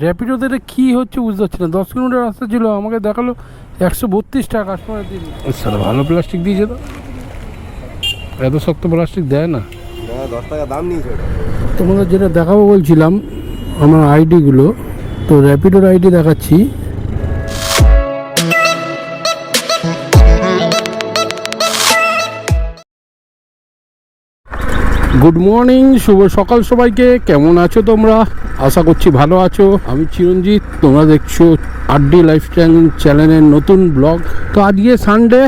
র্যাপিডোতে কী হচ্ছে বুঝতে পারছি না। দশ কিলোমিটার রাস্তা ছিল আমাকে দেখাল একশো বত্রিশ টাকা কাস্টমার দিন স্যার ভালো প্লাস্টিক দিয়েছে তো। এত শক্ত প্লাস্টিক দেয় না। না দশ টাকা দাম নিয়েছে তোমাদের যেটা দেখাবো বলছিলাম আমার আইডিগুলো তো র্যাপিডোর আইডি দেখাচ্ছি। গুড মর্নিং শুভ সকাল সবাইকে। কেমন আছো তোমরা? আশা করছি ভালো আছো। আমি চিরঞ্জিত। তোমরা দেখছ আড্ডি লাইফস্টাইল চ্যানেলের নতুন ব্লগ। তো আজকে সানডে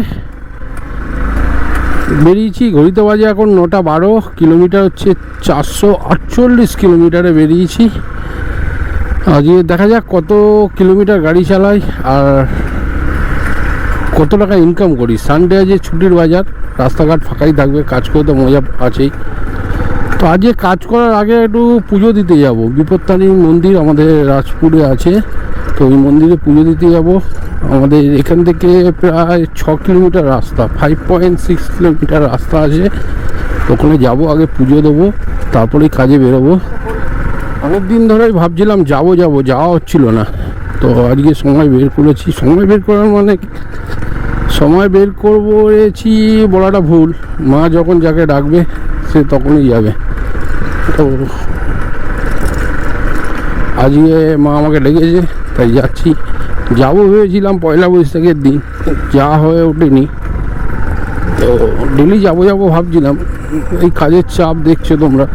বেরিয়েছি ঘড়িতে বাজে এখন নটা বারো। কিলোমিটার হচ্ছে চারশো আটচল্লিশ কিলোমিটারে বেরিয়েছি। আজকে দেখা যাক কত কিলোমিটার গাড়ি চালাই আর কত টাকা ইনকাম করি। সানডে আজকে ছুটির বাজার। রাস্তাঘাট ফাঁকাই থাকবে, কাজ করতে মজা আছেই। তো আজকে কাজ করার আগে একটু পুজো দিতে যাব। বিপত্তারিণী মন্দির আমাদের রাজপুরে আছে। তো ওই মন্দিরে পুজো দিতে যাব। আমাদের এখান থেকে প্রায় ছ কিলোমিটার রাস্তা ফাইভ পয়েন্ট সিক্স কিলোমিটার রাস্তা আছে। ওখানে যাব, আগে পুজো দেবো, তারপরেই কাজে বেরোবো। অনেক দিন ধরেই ভাবছিলাম যাব যাব, যাওয়া হচ্ছিল না। তো আজকে সময় বের করেছি। সময় বের করার মানে সময় বের করেছি বলাটা ভুল। মা যখন যাকে ডাকবে, সে তখনই যাবে। তো আজকে মা আমাকে ডেকেছে, তাই যাচ্ছি। যাব ভেবেছিলাম পয়লা বৈশাখের দিন, যা হয়ে ওঠেনি। তো ডেলি যাব যাব ভাবছিলাম, এই কাজের চাপ দেখছ তোমরা।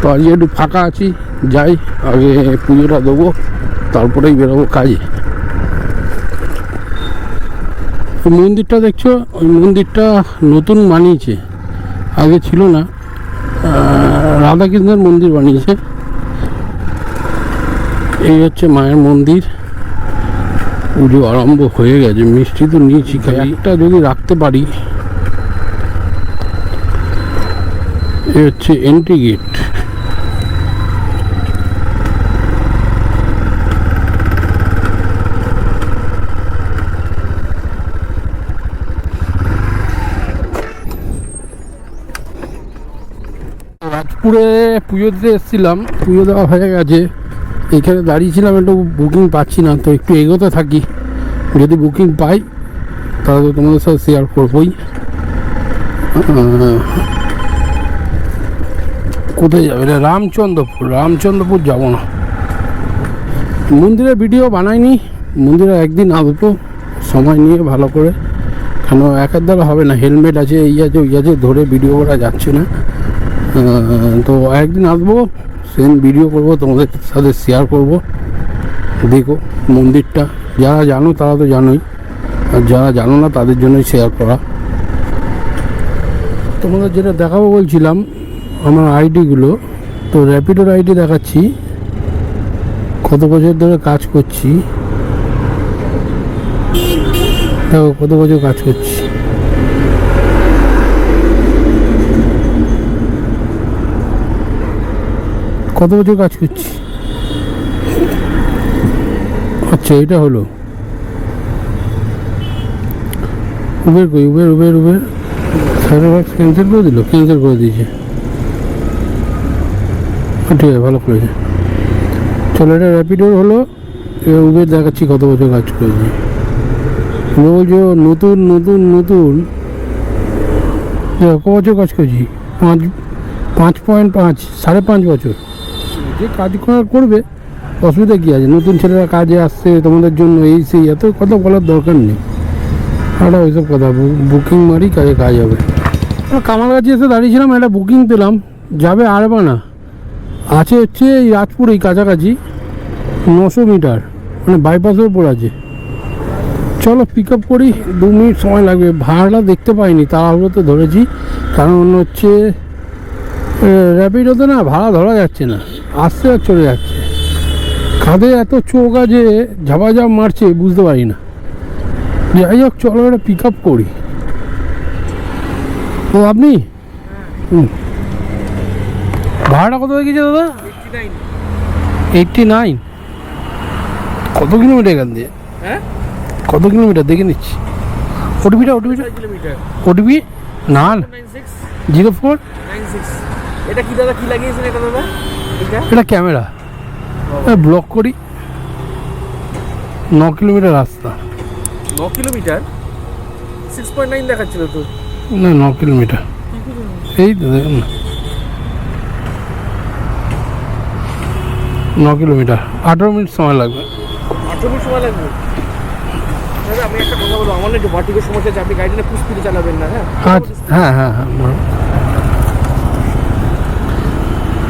তো আজকে একটু ফাঁকা আছি, যাই, আগে পুজোটা দেবো, তারপরেই বেরোবো কাজে ওই মন্দিরটা দেখছ? ওই মন্দিরটা নতুন বানিয়েছে। আগে ছিল না। রাধাকৃষ্ণের মন্দির বানিয়েছে। এই হচ্ছে মায়ের মন্দির। পুজো আরম্ভ হয়ে গেছে। মিষ্টি তো নিয়েছি একটা যদি রাখতে পারি। এ হচ্ছে এন্ট্রি গেট রাজপুরে পুজো দিতে এসেছিলাম। পুজো দেওয়া হয়ে গেছে। এখানে দাঁড়িয়েছিলাম, একটু বুকিং পাচ্ছি না, তো একটু এগোতে থাকি। যদি বুকিং পাই, তাহলে তো তোমাদের সাথে শেয়ার করবোই। কোথায় যাবে রে? রামচন্দ্রপুর রামচন্দ্রপুর যাব না। মন্দিরের ভিডিও বানাইনি। মন্দিরে একদিন আসব, সময় নিয়ে ভালো করে। কেন একার দ্বারা হবে না। হেলমেট আছে, এই আছে, ওই আছে, ধরে ভিডিও করা যাচ্ছে না। তো একদিন আসব সেদিন ভিডিও করব, তোমাদের সাথে শেয়ার করব। দেখো, মন্দিরটা, যারা জানো তারা তো জানোই। আর যারা জানো না, তাদের জন্যই শেয়ার করা। তোমাদের যেটা দেখাবো বলছিলাম, আমার আইডিগুলো তো র্যাপিডোর আইডি দেখাচ্ছি। কত বছর ধরে কাজ করছি। দেখো, কত বছর কাজ করছি। কত বছর কাজ করছি? আচ্ছা এটা হলো। উবের কই? উবের উবের উবের ক্যান্সেল করে দিল? ক্যান্সেল করে দিয়েছে। হ্যাঁ, ঠিক আছে ভালো করেছে। চলো এটা র্যাপিডোর হলো। এবার উবের দেখাচ্ছি কত বছর কাজ করেছি উবের বলছে নতুন নতুন নতুন। দেখো, ক বছর কাজ করছি? পাঁচ পাঁচ পয়েন্ট পাঁচ সাড়ে পাঁচ বছর। যে কাজ করবে, অসুবিধা কী আছে? নতুন ছেলেরা কাজে আসছে, তোমাদের জন্য এই, সেই, এত কথা বলার দরকার নেই। আর ওইসব কথা বুকিং মারি কাজে কাজ হবে। কামার কাছে এসে দাঁড়িয়েছিলাম, একটা বুকিং পেলাম। যাবে আরবানা আছে হচ্ছে এই রাজপুর, এই কাছাকাছি, নশো মিটার মানে বাইপাসের উপর আছে। চলো পিক আপ করি, দু মিনিট সময় লাগবে। ভাড়াটা দেখতে পাইনি, তাড়াহুড়োতে ধরেছি। কারণ হচ্ছে র্যাপিডোতে না ভাড়া ধরা যাচ্ছে না আসছে আর চলে যাচ্ছে। খাদে এত চোখ আছে ঝাপাঝাপ মারছে বুঝতে পারি না। যাই হোক চলো এটা পিক আপ করি। তো আপনি। ভাড়াটা কত হয়ে গেছে দাদা? এইটটি নাইন কত কিলোমিটার এখান দিয়ে? হ্যাঁ? কত কিলোমিটার? দেখে নিচ্ছি। ওটিপিটা ওটিপিটা ওটিপি না জিরো ফোর নাইন সিক্স এটা কি দাদা কি লাগিয়েছেন এটা দাদা? এটা? ক্যামেরা। ব্লক করি। ন কিলোমিটার রাস্তা। ন কিলোমিটার? সিক্স পয়েন্ট নাইন দেখাচ্ছিল তো। না ন কিলোমিটার। এই তো দেখুন না। ন কিলোমিটার। আঠেরো মিনিট সময় লাগবে। আঠেরো মিনিট সময় লাগবে? দাদা আমি একটা কথা বলব। আমার না একটু ভার্টিকের সমস্যা আছে। আপনি গাড়িটা খুব স্পিডে চালাবেন না হ্যাঁ? আচ্ছা হ্যাঁ হ্যাঁ হ্যাঁ।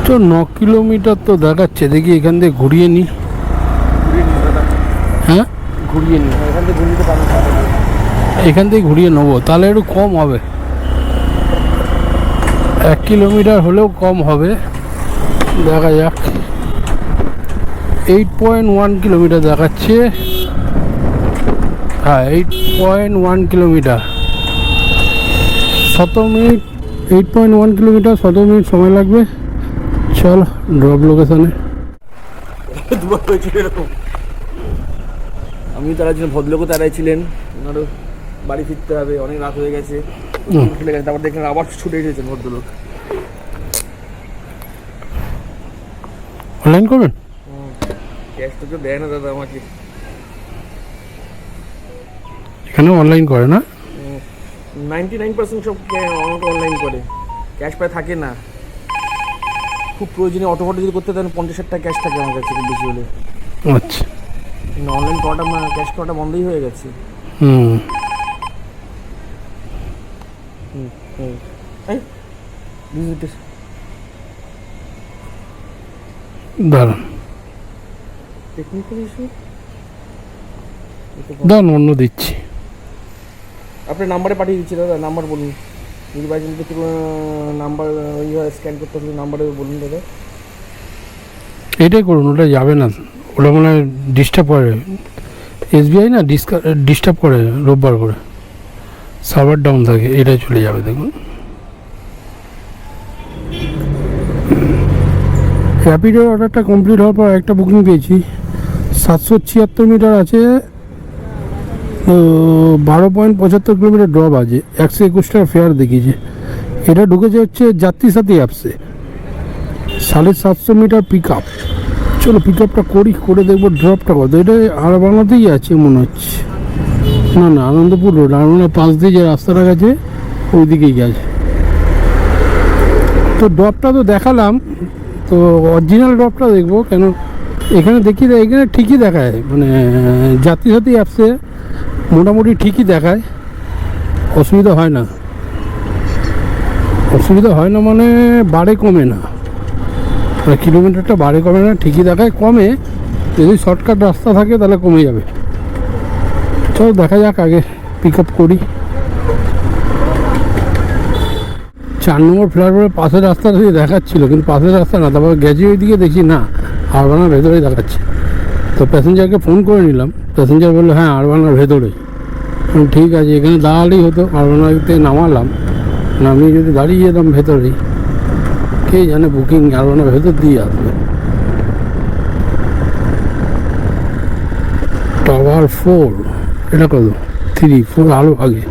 তো ন কিলোমিটার তো দেখাচ্ছে। দেখি এখান থেকে ঘুরিয়ে দাদা হ্যাঁ? ঘুরিয়ে পারেন এখান থেকে ঘুরিয়ে নেব। তাহলে একটু কম হবে। এক কিলোমিটার হলেও কম হবে। দেখা যাক। এইট পয়েন্ট ওয়ান কিলোমিটার দেখাচ্ছে। হ্যাঁ এইট পয়েন্ট ওয়ান কিলোমিটার। শত minute eight point one kilometre শত মিনিট সময় লাগবে। চল ড্রপ লোকেশনে দুবার হয়েছিল এরকম আমি তারা ছিলেন ভদ্রলোকও তারাই ছিলেন ওনারও বাড়ি ফিরতে হবে অনেক রাত হয়ে গেছে। হুম। গেছে তারপর দেখলেন আবার ছুটে এসেছেন ভদ্রলোক। অনলাইন করবেন? ক্যাশ তো কেউ দেয় না দাদা আমাকে। এখানে অনলাইন করে না? নাইনটি নাইন পার্সেন্ট সব আমাকে অনলাইন করে। ক্যাশ প্রায় থাকে না। খুব প্রয়োজনীয় অটো ফটো যদি করতে দেন পঞ্চাশ ষাট টাকা ক্যাশ থাকে আমার কাছে খুব বেশি হলে। আচ্ছা। অনলাইন করাটা ক্যাশ করাটা বন্ধই হয়ে গেছে। হুম। হুম হুম। এই ভিজিটের দাঁড়ান। টেকনিক্যাল ইস্যু দাঁড়ান অন্য দিচ্ছি। আপনার নাম্বারে পাঠিয়ে দিচ্ছি দাদা নাম্বার বলুন। চান্স একটু নাম্বার ইয়ে স্ক্যান করতে হবে নাম্বারে বলুন দাদা। এটাই করুন, ওটা যাবে না। ওটা মনে হয় ডিস্টার্ব করে। এসবিআই না ডিস্টার্ব করে রোববার করে। সার্ভার ডাউন থাকে, এটাই চলে যাবে, দেখুন। র্যাপিডের অর্ডারটা কমপ্লিট হওয়ার পর একটা বুকিং পেয়েছি। সাতশো ছিয়াত্তর মিটার আছে। বারো পয়েন্ট পঁচাত্তর কিলোমিটার ড্রপ আছে, একশো একুশ টাকা ফেয়ার দেখিয়েছে। এটা ঢুকেছে হচ্ছে যাত্রী সাথী অ্যাপসে সাড়ে সাতশো মিটার পিক আপ চলো পিক আপটা করি, করে দেখব ড্রপটা কত। এটা আর বাংলাতেই আছে মনে হচ্ছে। না না, আনন্দপুর রোড হয় পাশ দিয়ে যে রাস্তাটা গেছে ওই দিকেই গেছে। তো ড্রপটা তো দেখালাম, তো অরিজিনাল ড্রপটা দেখব, কেন এখানে দেখি এখানে ঠিকই দেখায় মানে যাত্রী সাথী অ্যাপসে মোটামুটি ঠিকই দেখায়। অসুবিধা হয় না। অসুবিধা হয় না মানে বাড়ে কমে না। আর কিলোমিটারটা বাড়ে কমে না, ঠিকই দেখায়। কমে, যদি শর্টকাট রাস্তা থাকে তাহলে কমে যাবে। চল দেখা যাক, আগে পিক আপ করি। চার নম্বর ফ্ল্যাটের পাশের রাস্তাটা দিয়ে দেখাচ্ছিল, কিন্তু পাশের রাস্তা না, তারপর গেছি ওই দিকে দেখি না আরবানার ভেতরেই দেখাচ্ছে। তো প্যাসেঞ্জারকে ফোন করে নিলাম। প্যাসেঞ্জার বলল হ্যাঁ আরবানার ভেতরেই। আমি, ঠিক আছে এখানে দাঁড়ালেই হতো আরবানাতে নামালাম। নামিয়ে যদি দাঁড়িয়ে যেতাম ভেতরেই কে জানে বুকিং আরবানার ভেতর দিয়ে আসবে? টাওয়ার ফোর এটা কত? থ্রি ফোর আলো আগে।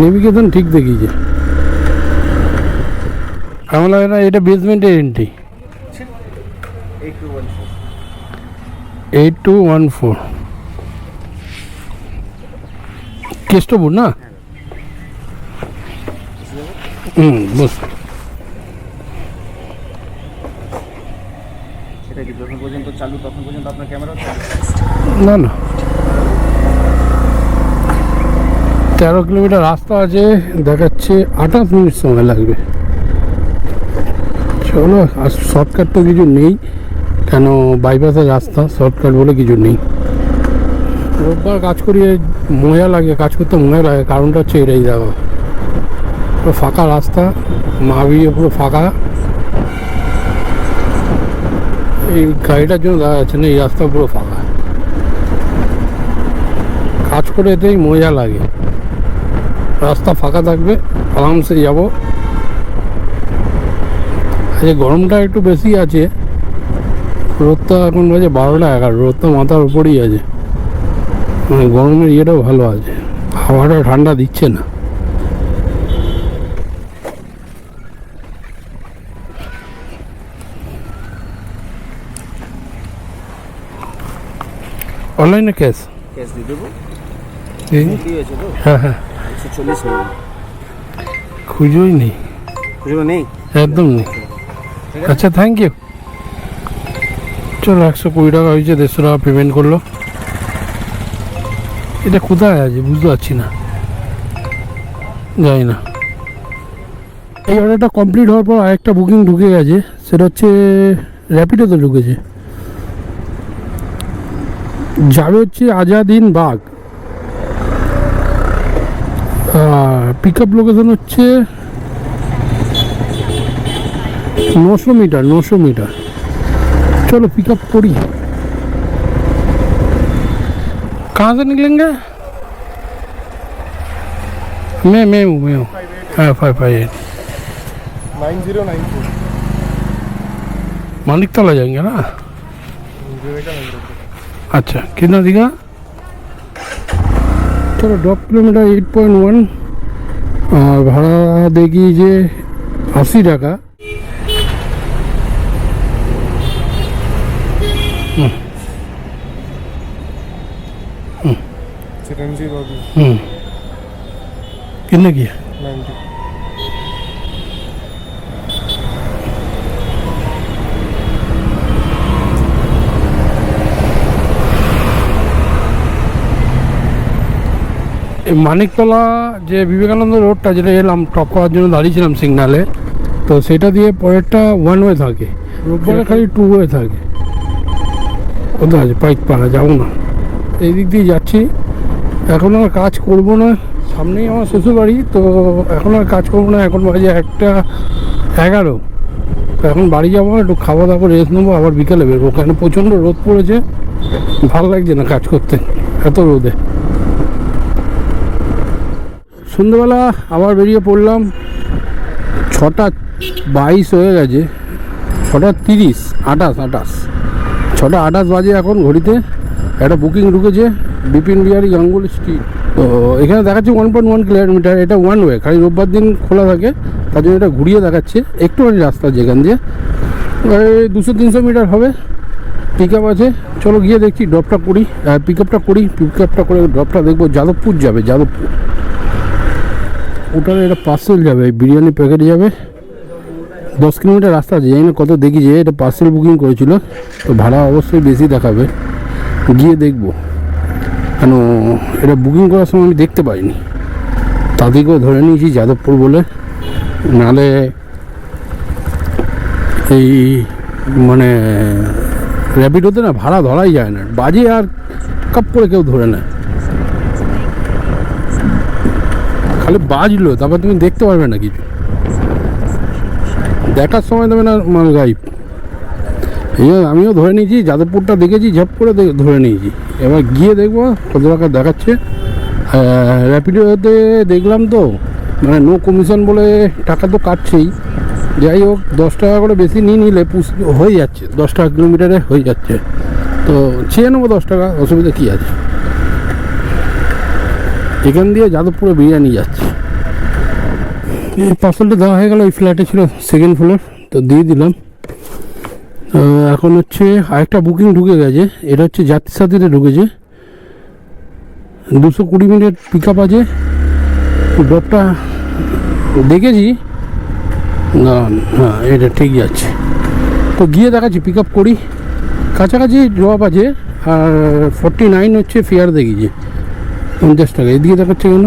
নেভিগেশন ঠিক দেখিয়েছে। আমার লাগে না এটা বেসমেন্টের entry eight two one eight two one four Keshtopur না হুম বস যখন পর্যন্ত চালু তখন পর্যন্ত আপনার ক্যামেরা না না। তেরো কিলোমিটার রাস্তা আছে দেখাচ্ছে আঠাশ মিনিট সময় লাগবে। চলো আর শর্টকাট তো কিছু নেই। কেন বাইপাসের রাস্তা শর্টকাট বলে কিছু নেই। রোববার কাজ করি মজা লাগে, কাজ করতে মজা লাগে, কারণটা হচ্ছে এটাই দেখো। পুরো ফাঁকা রাস্তা মাবিয়ে পুরো ফাঁকা। এই গাড়িটার জন্য দেখা যাচ্ছে না, এই রাস্তা পুরো ফাঁকা। কাজ করে এতেই মজা লাগে। রাস্তা ফাঁকা থাকবে, আরামসে যাব। আজকে গরমটা একটু বেশি আছে। রোদটা এখন বাজে বারোটা এগারো রোদটা মাথার উপরেই আছে। মানে গরমের ইয়েটাও ভালো আছে। হাওয়াটা ঠান্ডা দিচ্ছে না। অনলাইনে ক্যাশ? দিয়ে দেবো? তো? হ্যাঁ হ্যাঁ। একশো চল্লিশ খুঁজোই নেই। নেই? একদম নেই। আচ্ছা থ্যাংক ইউ চলো একশো কুড়ি টাকা হয়েছে, দেড়শো টাকা পেমেন্ট করল। এটা কোথায় আছে? বুঝতে পারছি না। যাই না। এই অর্ডারটা কমপ্লিট হওয়ার পর আরেকটা বুকিং ঢুকে গেছে। সেটা হচ্ছে র্যাপিডোতে ঢুকেছে। যাবে হচ্ছে Azadin Bagh pick up location হচ্ছে নশো মিটার নশো মিটার। चलो पिकअप पूरी है कहाँ से निकलेंगे मैं मैं हूँ मैं हूँ five five eight nine zero nine four मालिक तला जाएंगे ना अच्छा कितना दिखा चलो drop kilometre eight point one भाड़ा देगी ये अस्सी टाका চিরঞ্জিত বাবু হুম कितने की है নাইনটি এই মানিকতলা যে বিবেকানন্দ রোডটা যেটা এলাম টপ করার জন্য দাঁড়িয়েছিলাম সিগনালে তো সেটা দিয়ে পরেরটা ওয়ান ওয়ে থাকে রোববারে খালি টু ওয়ে থাকে কোথায় আছে? পাইকপাড়া যাব না। এই দিক দিয়ে যাচ্ছি। এখন আর কাজ করব না। সামনেই আমার শ্বশুর বাড়ি তো এখন আর কাজ করব না। এখন বাজে একটা এগারো। তো এখন বাড়ি যাব একটু খাওয়া দাওয়া রেস্ট নেব। আবার বিকেলে বেরবো। কেন? প্রচণ্ড রোদ পড়েছে। ভালো লাগছে না কাজ করতে। এত রোদে। সন্ধ্যেবেলা আবার বেরিয়ে পড়লাম। ছটা বাইশ হয়ে গেছে। ছটা তিরিশ, আঠাশ আঠাশ। ছটা আঠাশ বাজে এখন ঘড়িতে। একটা বুকিং ঢুকেছে, বিপিন বিহারি গাঙ্গুলি স্ট্রিট তো এখানে দেখাচ্ছে ওয়ান পয়েন্ট ওয়ান কিলোমিটার এটা ওয়ান ওয়ে খালি রোববার দিন খোলা থাকে, তার জন্য এটা ঘুরিয়ে দেখাচ্ছে একটুখানি রাস্তা যেখান দিয়ে। দুশো তিনশো মিটার হবে পিক আপ আছে। চলো গিয়ে দেখছি ড্রপটা করি পিক আপটা করি পিক আপটা করে ড্রপটা দেখব, যাদবপুর যাবে, যাদবপুর। ওটার এটা পার্সেল যাবে বিরিয়ানি প্যাকেট যাবে। দশ কিলোমিটার রাস্তা আছে, জানি না কত দেখি যে এটা পার্সেল বুকিং করেছিল, তো ভাড়া অবশ্যই বেশি দেখাবে, গিয়ে দেখব। কেন, এটা বুকিং করার সময় আমি দেখতে পাইনি। তাদেরকেও ধরে নিয়েছি যাদবপুর বলে, নালে এই মানে র্যাপিডোতে না ভাড়া ধরাই যায় না, বাজে আর কাপ করে কেউ ধরে নেয়। খালি বাজলো, তারপর তুমি দেখতে পারবে না কিছু। দেখার সময় দেবে না মাল গাইব আমিও ধরে নিয়েছি, যাদবপুরটা দেখেছি, ঝপ করে ধরে নিয়েছি। এবার গিয়ে দেখব কত টাকা দেখাচ্ছে র্যাপিডোতে দেখলাম তো মানে নো কমিশন বলে টাকা তো কাটছেই। যাই হোক, দশ টাকা করে বেশি নিয়ে নিলে হয়ে যাচ্ছে, দশ টাকা কিলোমিটারে হয়ে যাচ্ছে। তো চেয়ে নেব দশ টাকা, অসুবিধা কী আছে? এখান দিয়ে যাদবপুরে বিরিয়ানি যাচ্ছে। এই পার্সেলটা দেওয়া হয়ে গেল, এই ফ্ল্যাটে ছিল সেকেন্ড ফ্লোর তো দিয়ে দিলাম। এখন হচ্ছে আরেকটা বুকিং ঢুকে গেছে, এটা হচ্ছে জাতির সাথীতে ঢুকেছে। দুশো কুড়ি মিনিট পিক আপ আছে। ড্রপটা দেখেছি? না হ্যাঁ এটা ঠিক যাচ্ছে। তো গিয়ে দেখাচ্ছি পিক আপ করি। কাছাকাছি ড্রপ আছে, আর ফর্টি নাইন হচ্ছে ফেয়ার দেখিয়েছে, পঞ্চাশ টাকা। এদিকে দেখাচ্ছে কেন?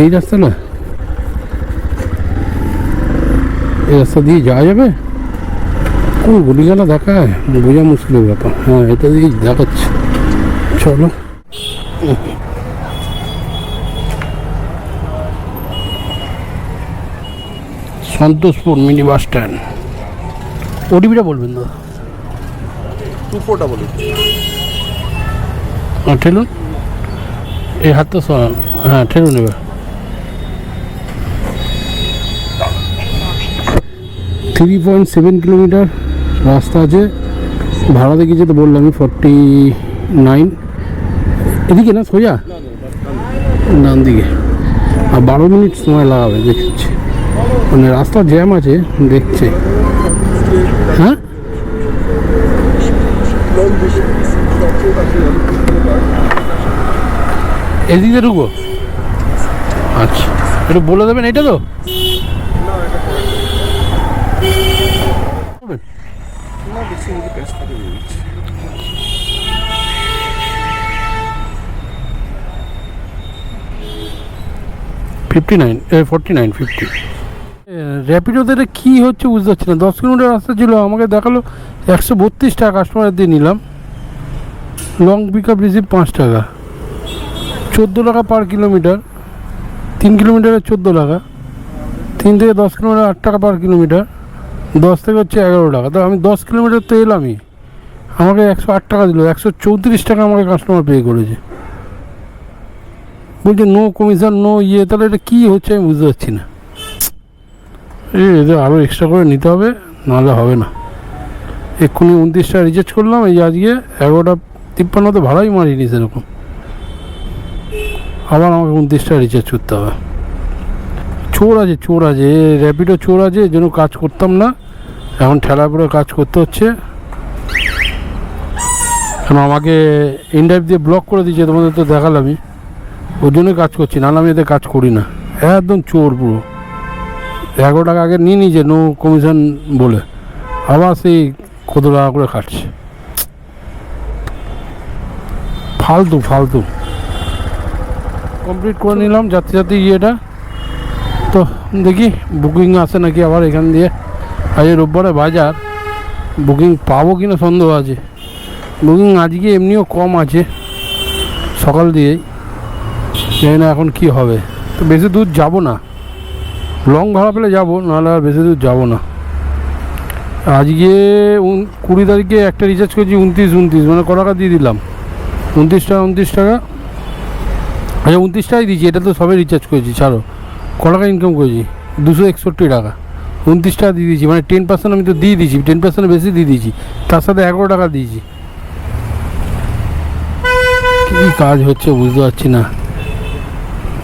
এই রাস্তা না। এই রাস্তা দিয়ে যাওয়া যাবে? কোন গলিগালা দেখায় বোঝা মুশকিলের ব্যাপার। হ্যাঁ এটা দিয়ে দেখাচ্ছে। চলো। Santoshpur mini bus stand. ওটিপিটা বলবেন দাদা। টু ফোরটা বলুন। হ্যাঁ ঠেলুন। এই হাতটা সরান। হ্যাঁ ঠেলুন এবার। থ্রি পয়েন্ট সেভেন কিলোমিটার রাস্তা আছে। ভাড়া দেখেছি তো বললাম আমি ফর্টি নাইন এদিকে না, সোজা? ডান দিকে আর বারো মিনিট সময় লাগাবে, দেখছি। মানে রাস্তা জ্যাম আছে, দেখছে। হ্যাঁ? এদিকে ঢুকবো আচ্ছা একটু বলে দেবেন এটা তো? না বেশি যদি ক্যাশ থাকে দিচ্ছি fifty nine forty nine fifty. র্যাপিডোতে এটা কী হচ্ছে বুঝতে পারছি না। দশ কিলোমিটার রাস্তা ছিল আমাকে দেখাল একশো বত্রিশ টাকা কাস্টমার দিয়ে নিলাম। লং পিক আপ রিসিভ পাঁচ টাকা। চোদ্দ টাকা পার কিলোমিটার তিন কিলোমিটারে চোদ্দ টাকা। তিন থেকে দশ কিলোমিটার আট টাকা পার কিলোমিটার দশ থেকে হচ্ছে এগারো টাকা। তো আমি দশ কিলোমিটার তো এলামই। আমাকে একশো আট টাকা দিল, একশো চৌত্রিশ টাকা আমাকে কাস্টমার পে করেছে। বলছে, নো কমিশন নো ইয়ে তাহলে এটা কী হচ্ছে আমি বুঝতে পারছি না। এই এদের আরও এক্সট্রা করে নিতে হবে, নাহলে হবে না। এক্ষুনি উনত্রিশটা রিচার্জ করলাম, এই আজকে এগারোটা তিপ্পান্ন তো ভাড়াই মারিনি সেরকম। আবার আমাকে উনত্রিশটা রিচার্জ করতে হবে। চোর আছে চোর আছে এ র্যাপিডো চোর আছে এর জন্য কাজ করতাম না। এখন ঠেলা পরে কাজ করতে হচ্ছে। কারণ আমাকে ইনডাইভ দিয়ে ব্লক করে দিয়েছে, তোমাদের তো দেখালামই। ওর জন্যই কাজ করছি নাহলে আমি এতে কাজ করি না। একদম চোর পুরো। এগারো টাকা আগে নিয়ে নিয়েছে নো কমিশন বলে। আবার সেই কত টাকা করে খাটছে ফালতু ফালতু। কমপ্লিট করে নিলাম যাতে যাতে ইয়েটা। তো দেখি বুকিং আসে নাকি আবার এখান দিয়ে? আজ রোববারে বাজার। বুকিং পাবো কিনা সন্দেহ আছে। বুকিং আজকে এমনিও কম আছে, সকাল দিয়েই। জানি না এখন কি হবে। তো বেশি দূর যাব না। লং ভাড়া পেলে যাব, নাহলে আর বেশি দূর যাব না। আজকে কুড়ি তারিখে একটা রিচার্জ করেছি উনত্রিশ উনত্রিশ মানে ক টাকা দিয়ে দিলাম। উনত্রিশ টাকা উনত্রিশ টাকা। আচ্ছা উনত্রিশ টাকাই দিয়েছি এটা তো সবে রিচার্জ করেছি, ছাড়ো। ক ইনকাম করেছি, দুশো একষট্টি টাকা। উনত্রিশ টাকা দিয়ে দিয়েছি মানে টেন পার্সেন্ট আমি তো দিয়ে দিয়েছি টেন পার্সেন্ট বেশি দিয়ে দিয়েছি, তার সাথে এগারো টাকা দিয়েছি। কী কাজ হচ্ছে বুঝতে পারছি না।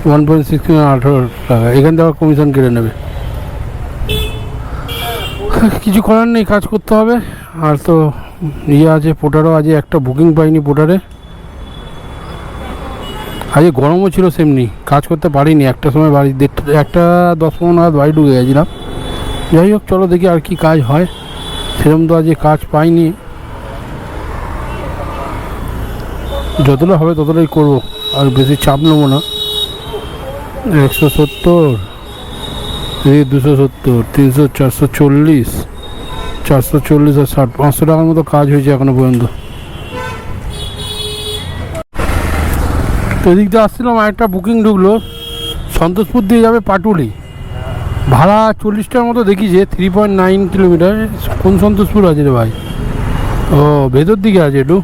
ওয়ান পয়েন্ট সিক্স আঠারো টাকা, এখান থেকে আবার কমিশন কেটে নেবে। কিছু করার নেই, কাজ করতে হবে। আর তো ইয়ে আছে, পোটারও আজ একটা বুকিং পাইনি পোটারে। আজকে গরমও ছিল সেমনি, কাজ করতে পারিনি, একটা সময় বাড়ি দেড়টা, একটা দশ পনেরো নাগাদ বাড়ি ঢুকে গেছিলাম। যাই হোক, চলো দেখি আর কি কাজ হয়। সেরকম তো আজকে কাজ পাইনি। যতটা হবে ততটাই করব, আর বেশি চাপ নেব না। একশো সত্তর, এই দুশো সত্তর, তিনশো, চারশো চল্লিশ চারশো চল্লিশ আর ষাট, পাঁচশো টাকার মতো কাজ হয়েছে এখনও পর্যন্ত। তো এদিক দিয়ে আসছিলাম আরেকটা বুকিং ঢুকলো, সন্তোষপুর দিয়ে যাবে পাটুলি। ভাড়া চল্লিশ টাকার মতো দেখিছে থ্রি পয়েন্ট নাইন কিলোমিটার কোন সন্তোষপুর আছে রে ভাই? ও, ভেতর দিকে আছে, একটু।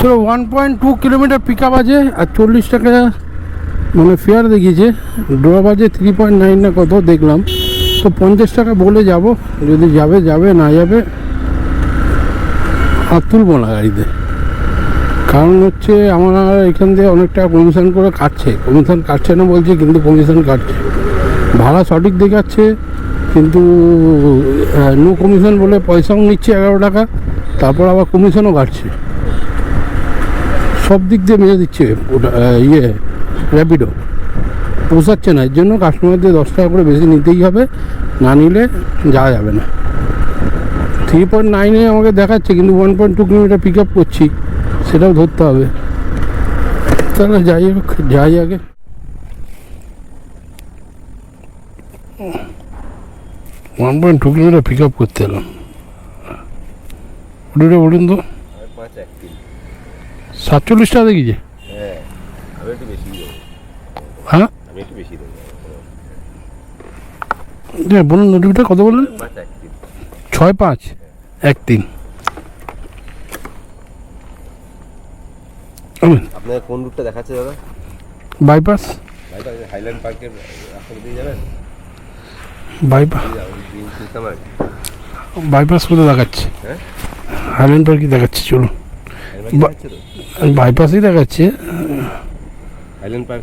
চলো one point two kilometre pick up আছে, আর চল্লিশ টাকা মানে ফেয়ার দেখিয়েছে ড্রপ আছে থ্রি পয়েন্ট নাইন না কত, দেখলাম। তো পঞ্চাশ টাকা বলে যাব, যদি যাবে যাবে, না যাবে, আর তুলবো না গাড়িতে। কারণ হচ্ছে আমার এখান থেকে অনেকটা কমিশন করে কাটছে। কমিশন কাটছে না বলছে, কিন্তু কমিশন কাটছে। ভাড়া সঠিক দেখাচ্ছে, কিন্তু নো কমিশন বলে পয়সাও নিচ্ছে এগারো টাকা, তারপর আবার কমিশনও কাটছে। সব দিক দিয়ে মেরে দিচ্ছে ওটা ইয়ে র্যাপিডো পোষাচ্ছে না, এর জন্য কাস্টমারদের দশ টাকা করে বেশি নিতেই হবে, না নিলে যাওয়া যাবে না। থ্রি পয়েন্ট নাইনে আমাকে দেখাচ্ছে, কিন্তু one point two kilometre pick up করছি। সেটাও ধরতে হবে। তাহলে যাই হোক যাই আগে। One point two kilometre pick up করতে এলাম ওটা বলুন তো। সাতচল্লিশ টাকা বেশি দেবো হ্যাঁ? হ্যাঁ বলুন নোটিফিটা কত বললেন? ছয় পাঁচ, এক তিন। আপনার কোন রুটটা দেখাচ্ছে দাদা? বাইপাস বাইপাস হাইল্যান্ড পার্কের রাস্তা দিয়ে যাবেন? বাইপাস বাইপাস কোথায় দেখাচ্ছে? হ্যাঁ? হাইল্যান্ড পার্কই দেখাচ্ছে চলুন। বাইপাসই দেখাচ্ছে হাইল্যান্ড পার্ক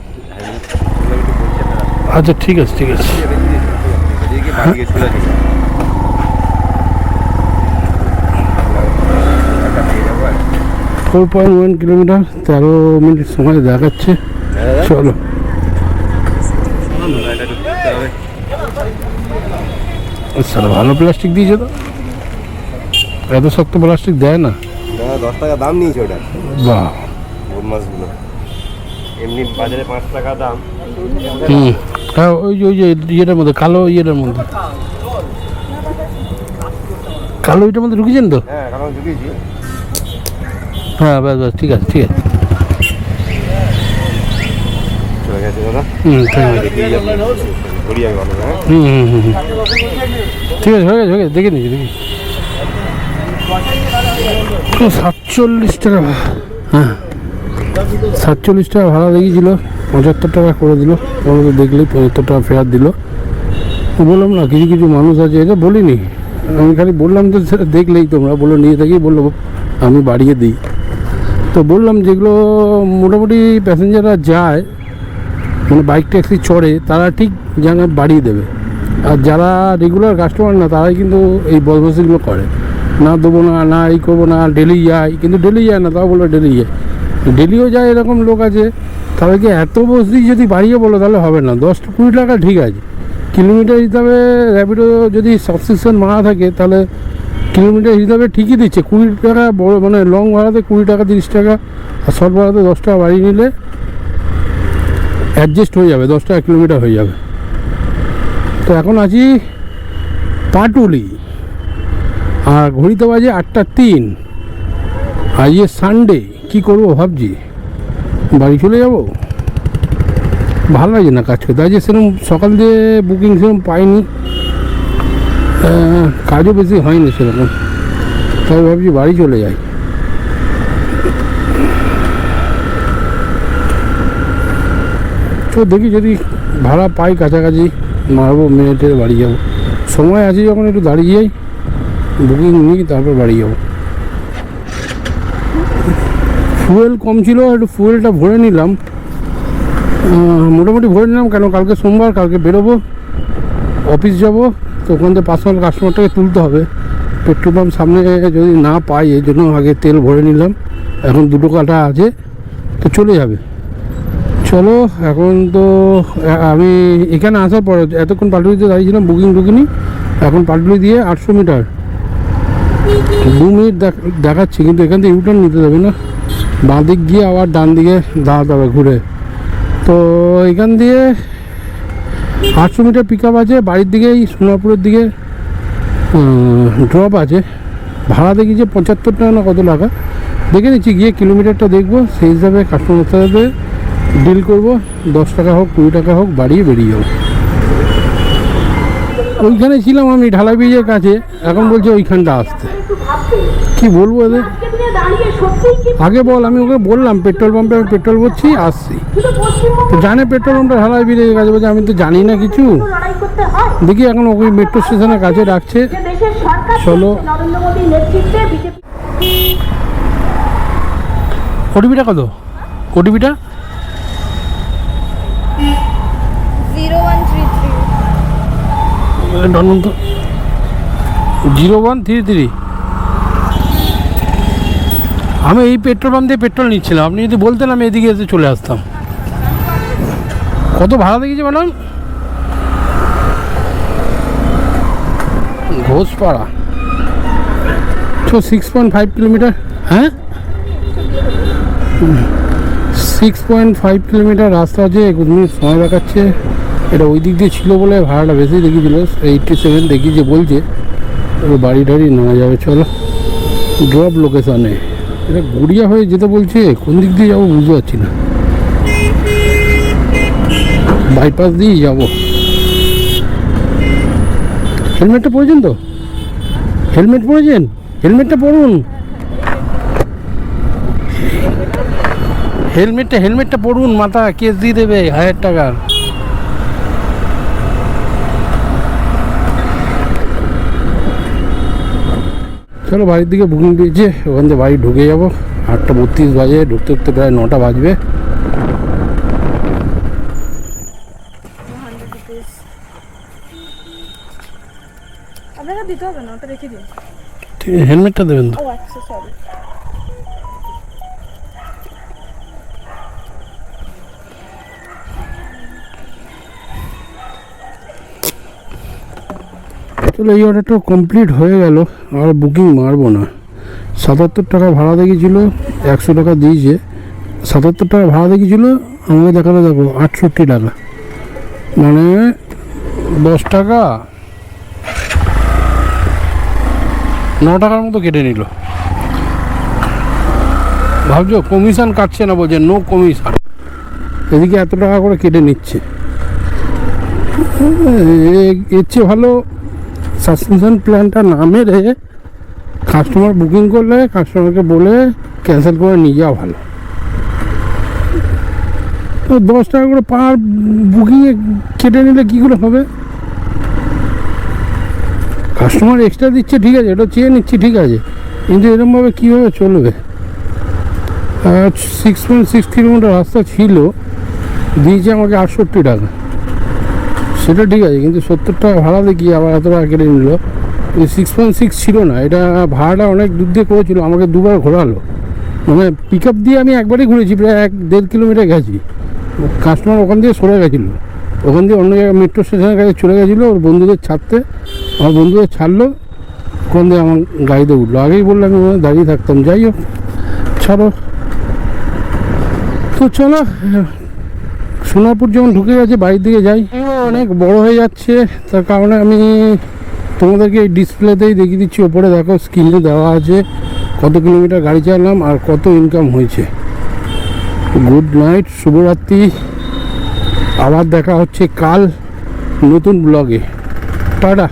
আচ্ছা ঠিক আছে ঠিক আছে এদিকে বাড়ি গিয়ে সোজা চলে যাবেন। ফোর পয়েন্ট ওয়ান কিলোমিটার তেরো মিনিট সময় দেখাচ্ছে। চলো। স্যার ভালো প্লাস্টিক দিয়েছে তো? এত শক্ত প্লাস্টিক দেয় না। দশ টাকা দাম নিয়েছে ওটা। বাহ। মাছগুলো। এমনি বাজারে পাঁচ টাকা দাম। হুম। হ্যাঁ ওই যে ওই যে ইয়েটার মধ্যে কালো ইয়েটার মধ্যে। কালো ইটার মধ্যে ঢুকেছেন তো? হ্যাঁ কারণ ঢুকিয়েছি হ্যাঁ ব্যাস ব্যাস ঠিক আছে ঠিক আছে। ঠিক হ্যাঁ। ঠিক আছে হয়ে গেছে হয়ে গেছে দেখে নিচ্ছি দেখি সাতচল্লিশ টাকা হ্যাঁ। সাতচল্লিশ টাকা ভাড়া দেখিয়েছিল পঁচাত্তর টাকা করে দিল। ওরা দেখলেই পঁচাত্তর টাকা ফেরত দিল। বললাম না কিছু কিছু মানুষ আছে এটা বলিনি। আমি খালি বললাম তো সেটা দেখলেই তোমরা বলল নিয়ে থাকি বলল আমি বাড়িয়ে দিই। তো বললাম যেগুলো মোটামুটি প্যাসেঞ্জাররা যায় মানে বাইক ট্যাক্সি চড়ে, তারা ঠিক যেন বাড়িয়ে দেবে। আর যারা রেগুলার কাস্টমার না, তারাই কিন্তু এই বদমাসিগুলো করে। না দেবো না না এই করব না ডেলি যায়, কিন্তু ডেলি যায় না, তাও বলো ডেলি যায়। ডেলিও যায়, এরকম লোক আছে, তাদেরকে এত বসতি যদি বাড়িয়ে বলো, তাহলে হবে না। দশ কুড়ি টাকা ঠিক আছে। কিলোমিটার হিসাবে র্যাপিডো যদি সাবস্ক্রিপশন মারা থাকে, তাহলে কিলোমিটার হিসাবে ঠিকই দিচ্ছে। কুড়ি টাকা বড় মানে লং ভাড়াতে কুড়ি টাকা, তিরিশ টাকা আর শর্ট ভাড়াতে দশ টাকা বাড়িয়ে নিলে অ্যাডজাস্ট হয়ে যাবে, দশ টাকা কিলোমিটার হয়ে যাবে। তো এখন আছি পাটুলি আর ঘড়িতে বাজে আটটা তিন। আজ যে সানডে কী করব ভাবছি? বাড়ি চলে যাব? ভালো লাগে না কাজ করতে। আজ যে সেরকম সকাল দিয়ে বুকিং সেরকম পাইনি। কাজও বেশি হয়নি সেরকম। তাই ভাবছি বাড়ি চলে যাই। তো দেখি যদি ভাড়া পাই কাছাকাছি, মারবো মিনিটে বাড়ি যাব। সময় আছে যখন একটু দাঁড়িয়ে যাই বুকিং নিই, তারপর বাড়ি যাব। ফুয়েল কম ছিল, একটু ফুয়েলটা ভরে নিলাম। মোটামুটি ভরে নিলাম কেন? কালকে সোমবার, কালকে বেরোবো অফিস যাব। তো ওখান থেকে পার্সোনাল কাস্টমারটাকে তুলতে হবে। পেট্রোল পাম্প সামনে যদি না পাই এই জন্য আগে তেল ভরে নিলাম। এখন দুটো কাটা আছে, তো চলে যাবে। চলো, এখন তো আমি এখানে আসার পরে এতক্ষণ পাটুলিতে দাঁড়িয়েছিলাম বুকিং টুকিনি এখন পাটুলি দিয়ে আটশো মিটার। দু মিনিট দেখ- দেখাচ্ছি, কিন্তু এখান থেকে ইউটার্ন নিতে যাবে না। বাঁ দিক গিয়ে আবার ডান দিকে দাঁড়াতে হবে ঘুরে। তো এখান দিয়ে আটশো মিটার পিক আপ আছে, বাড়ির দিকেই সোনারপুরের দিকে ড্রপ আছে। ভাড়া দেখি যে পঁচাত্তর টাকা না কত টাকা। দেখে নিচ্ছি, গিয়ে কিলোমিটারটা দেখব। সেই হিসাবে কাস্টমার সাথে ডিল করব। দশ টাকা হোক, কুড়ি টাকা হোক, বাড়িয়ে বেরিয়ে যাব। ওইখানে ছিলাম আমি ঢালাই ব্রিজের কাছে। এখন বলছে ওইখানটা আসতে। কি বলব এদের? আগে বল আমি ওকে বললাম পেট্রোল পাম্পে আমি পেট্রোল ভরছি আসছি। তো জানে পেট্রোল পাম্পটা ঢালাই ব্রিজের কাছে বলছে আমি তো জানি না কিছু। দেখি এখন ওকে মেট্রো স্টেশনের কাছে রাখছে। চলো। ওটিপিটা কত? ওটিপিটা জিরো ওয়ান থ্রি থ্রি ডন তো জিরো ওয়ান থ্রি থ্রি আমি এই পেট্রোল পাম্প দিয়ে পেট্রোল নিচ্ছিলাম। আপনি যদি বলতেন, আমি এদিকে এসে চলে আসতাম। কত ভাড়া দেখেছি ম্যাডাম? ঘোষপাড়া। তো সিক্স পয়েন্ট ফাইভ কিলোমিটার হ্যাঁ? সিক্স পয়েন্ট ফাইভ কিলোমিটার রাস্তা আছে একুশ মিনিট সময় দেখাচ্ছে, এটা ওই দিক দিয়ে ছিল বলে ভাড়াটা বেশি দেখিয়েছিল এইটটি সেভেন দেখিয়েছে বলছে বাড়ি টাড়ি নেওয়া যাবে, চলো। ড্রপ লোকেশনে এটা গড়িয়া হয়ে যেতে বলছে, কোন দিক দিয়ে যাব বুঝতে পারছি না। বাইপাস দিয়েই যাব। হেলমেটটা পরেছেন তো? হেলমেট পরেছেন? হেলমেটটা পরুন। হেলমেটটা হেলমেটটা পরুন মাথা, কেস দিয়ে দেবে, হাজার টাকার চলো বাড়ির দিকে বুকিং দিয়েছে ওখান থেকে বাড়ি ঢুকে যাব। আটটা বত্রিশ বাজে ঢুকতে ঢুকতে প্রায় নটা বাজবে। হেলমেটটা দেবেন তো? আচ্ছা সরি তাহলে এই অর্ডারটাও কমপ্লিট হয়ে গেল, আর বুকিং মারবো না। সাতাত্তর টাকা ভাড়া দেখিয়েছিল, একশো টাকা দিয়েছে। সাতাত্তর টাকা ভাড়া দেখিয়েছিল, আমাকে দেখাল, দেখো, আটষট্টি টাকা। মানে দশ টাকা ন টাকার মতো কেটে নিল। ভাবছ কমিশন কাটছে না, বলছে নো কমিশন এদিকে এত টাকা করে কেটে নিচ্ছে। এর চেয়ে ভালো সাসপেনশন প্ল্যানটা না মেরে কাস্টমার বুকিং করলে কাস্টমারকে বলে ক্যান্সেল করে নিয়ে যাওয়া ভালো। তো দশ টাকা করে পার বুকিংয়ে কেটে নিলে কী করে হবে? কাস্টমার এক্সট্রা দিচ্ছে, ঠিক আছে, এটা চেয়ে নিচ্ছি, ঠিক আছে। কিন্তু এরকমভাবে কীভাবে চলবে? সিক্স পয়েন্ট সিক্স কিলোমিটার রাস্তা ছিল, দিয়েছে আমাকে আটষট্টি টাকা। সেটা ঠিক আছে, কিন্তু সত্তর টাকা ভাড়া দেখি আবার এত টাকা কেটে নিল। সিক্স পয়েন্ট সিক্স ছিল না, এটা ভাড়াটা অনেক দূর দিয়ে করেছিল, আমাকে দুবার ঘোরালো। মানে পিক আপ দিয়ে আমি একবারই ঘুরেছি, প্রায় এক দেড় কিলোমিটার গেছি। কাস্টমার ওখান দিয়ে সরে গেছিল। ওখান দিয়ে অন্য জায়গায় মেট্রো স্টেশনের কাছে চলে গেছিল, ওর বন্ধুদের ছাড়তে। আমার বন্ধুদের ছাড়লো, ওখান দিয়ে আমার গাড়িতে উঠল। আগেই বললাম আমি দাঁড়িয়ে থাকতাম, যাই হোক, ছাড়ো। তো চলো, সোনারপুর যখন ঢুকে গেছে, বাড়ির দিকে যাই। অনেক বড় হয়ে যাচ্ছে, তার কারণে আমি তোমাদেরকে এই ডিসপ্লেতেই দেখিয়ে দিচ্ছি, ওপরে দেখো স্ক্রিনে দেওয়া আছে কত কিলোমিটার গাড়ি চালাম আর কত ইনকাম হয়েছে। গুড নাইট শুভরাত্রি। আবার দেখা হচ্ছে কাল নতুন ব্লগে টাটা।